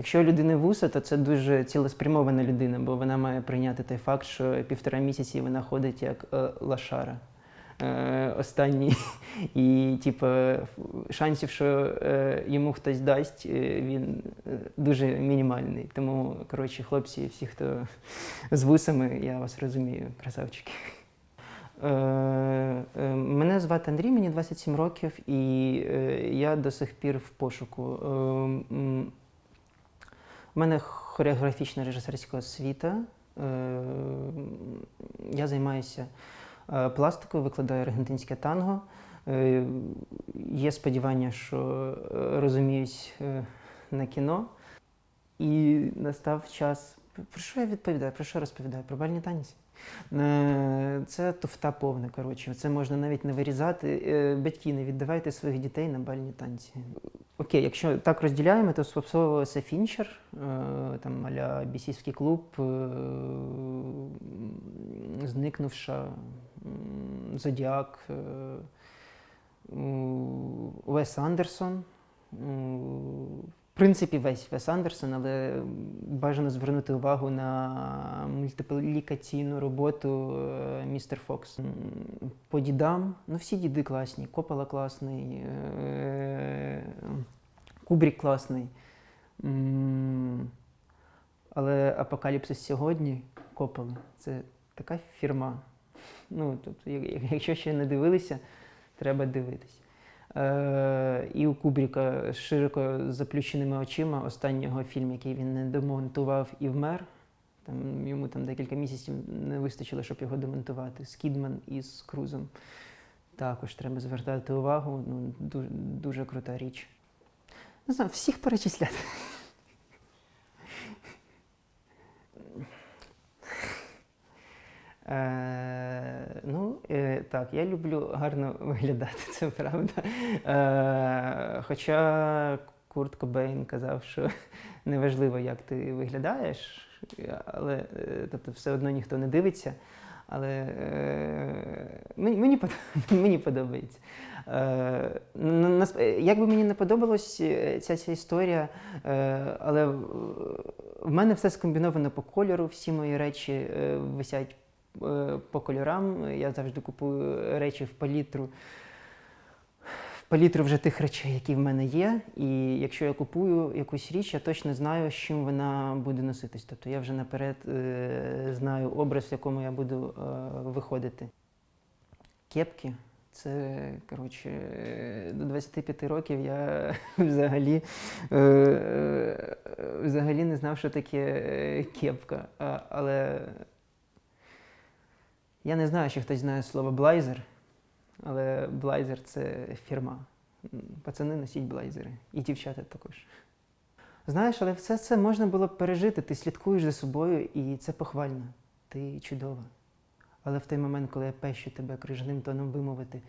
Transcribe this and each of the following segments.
Якщо людини вуса, то це дуже цілеспрямована людина, бо вона має прийняти той факт, що півтора місяці вона ходить як е, лашара. Е, останній. І, типу, шансів, що е, йому хтось дасть, е, він е, дуже мінімальний. Тому, коротше, хлопці, всі, хто з вусами, я вас розумію, красавчики. Е, е, Мене звати Андрій, мені 27 років, і е, я до сих пір в пошуку. У мене хореографічна режисерська освіта. Е, Я займаюся е, пластикою, викладаю аргентинське танго. Е, Є сподівання, що розуміюсь на кіно. І настав час. Про що я відповідаю? Про що розповідаю? Про бальні танці. Е, Це туфта повна, коротше. Це можна навіть не вирізати. Е, Батьки, не віддавайте своїх дітей на бальні танці. Окей, якщо так розділяємо, то сподобався Фінчер, е, там аля бісівський клуб, зникнувша, Зодіак, Уес Андерсон. Принципі, весь Вес Андерсон, але бажано звернути увагу на мультиплікаційну роботу е, Містер Фокс. По дідам, ну всі діди класні. Копала класний, е, Кубрік класний. Але Апокаліпсис сьогодні Копали. Це така фірма. Ну, тобто, якщо ще не дивилися, треба дивитись. Е, і у Кубріка з широко заплющеними очима останнього фільму, який він не домонтував і вмер. Там, йому там декілька місяців не вистачило, щоб його демонтувати. Скідман із Крузом. Також треба звертати увагу. Ну, дуже, дуже крута річ. Не знаю, всіх перечисляти. Ну, е, так, я люблю гарно виглядати, це правда. Е, хоча Курт Кобейн казав, що неважливо, як ти виглядаєш, але е, тобто, все одно ніхто не дивиться. Але е, мені, мені, подобається. Е, як би мені не подобалась е, ця, ця історія, е, але в- мене все скомбіновано по кольору, всі мої речі е, висять по кольорам. Я завжди купую речі в палітру. Палітру вже тих речей, які в мене є. І якщо я купую якусь річ, я точно знаю, з чим вона буде носитись. Тобто я вже наперед е, знаю образ, в якому я буду е, виходити. Кепки. Це, коротше, е, до 25 років я взагалі, е, е, взагалі не знав, що таке е, кепка. А, але я не знаю, чи хтось знає слово блайзер, але блайзер це фірма. Пацани носіть блайзери. І дівчата також. Знаєш, але все це можна було б пережити. Ти слідкуєш за собою, і це похвально. Ти чудова. Але в той момент, коли я пещу тебе крижаним тоном вимовити,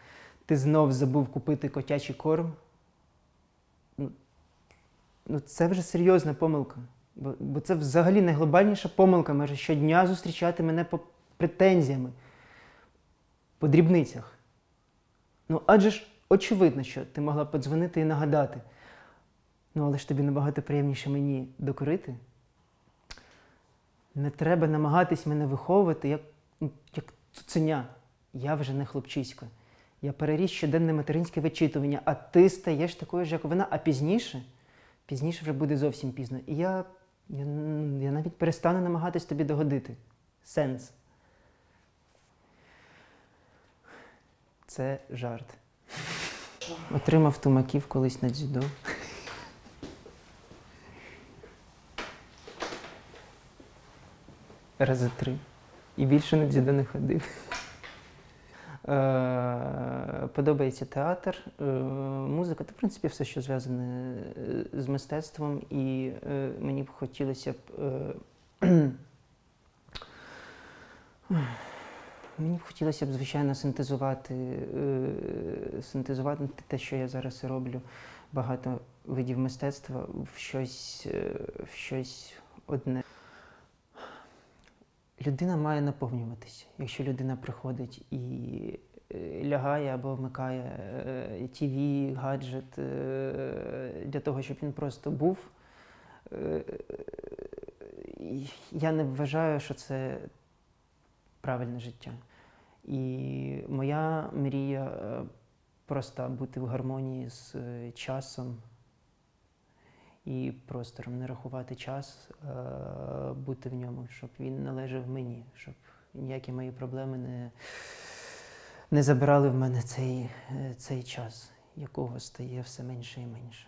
ти знов забув купити котячий корм. Ну, ну це вже серйозна помилка. Бо, бо це взагалі найглобальніша помилка. Може щодня зустрічати мене по претензіями, по дрібницях. Ну, адже ж очевидно, що ти могла подзвонити і нагадати. Ну, але ж тобі набагато приємніше мені докорити. Не треба намагатись мене виховувати як, ну, як цуценя. Я вже не хлопчиська. Я переріс щоденне материнське вичитування, а ти стаєш такою ж, як вона, а пізніше, пізніше вже буде зовсім пізно. І я, я, я навіть перестану намагатись тобі догодити. Сенс. Це жарт. Отримав тумаків колись на дзюдо. Рази три. І більше на дзюдо не ходив. Е, Подобається театр, е, музика, та в принципі все, що зв'язане е, з мистецтвом, і мені б хотілося б. Мені б хотілося б, звичайно, синтезувати, е, синтезувати те, що я зараз роблю, багато видів мистецтва в щось, е, в щось одне. Людина має наповнюватися. Якщо людина приходить і е, лягає або вмикає TV, гаджет для того, щоб він просто був, я не вважаю, що це правильне життя. І моя мрія е, просто бути в гармонії з е, часом і простором, не рахувати час, е, бути в ньому, щоб він належав мені, щоб ніякі мої проблеми не, не забирали в мене цей, цей час, якого стає все менше і менше.